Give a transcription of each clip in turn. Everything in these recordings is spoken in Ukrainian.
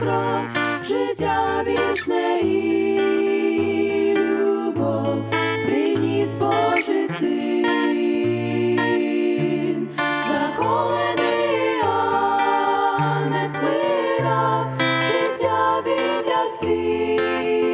кров, життя вічне і любов, приніс Божий син, заколений анець мира, життя біля світ.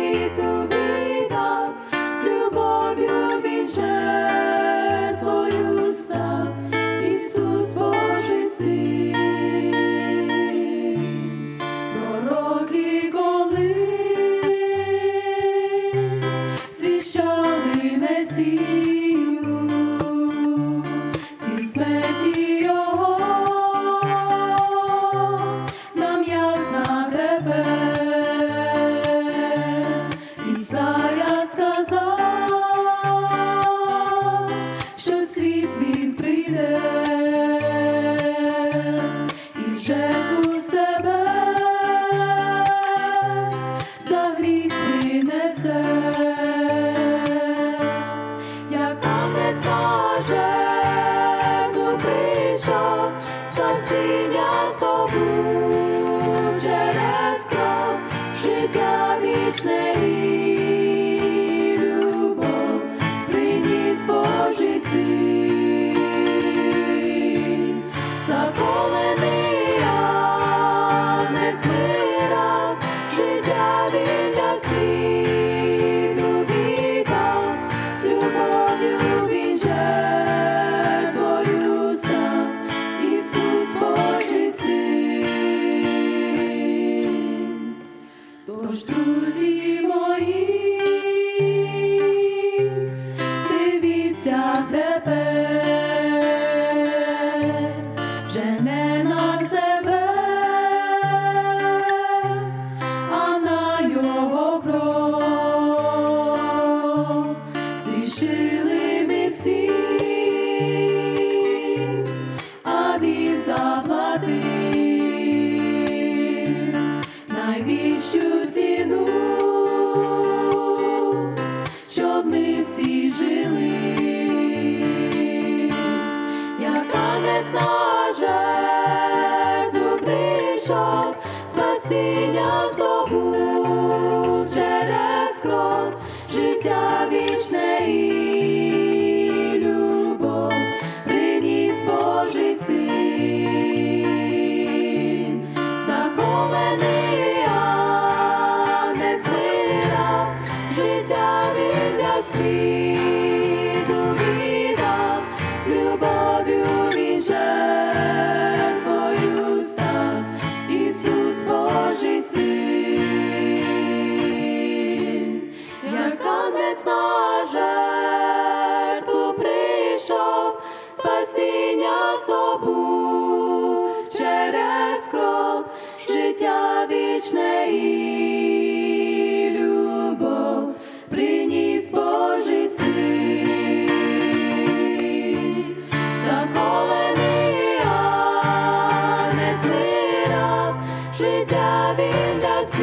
Сію ці смерті його нам ясна тебе, Ісая сказав, що світ він. спасіння здобув через кров життя вічне. when Скром, життя вічне. і гробу через кров життя вічне і любов приніс Божий син. заколений анець мира, життя він дасть.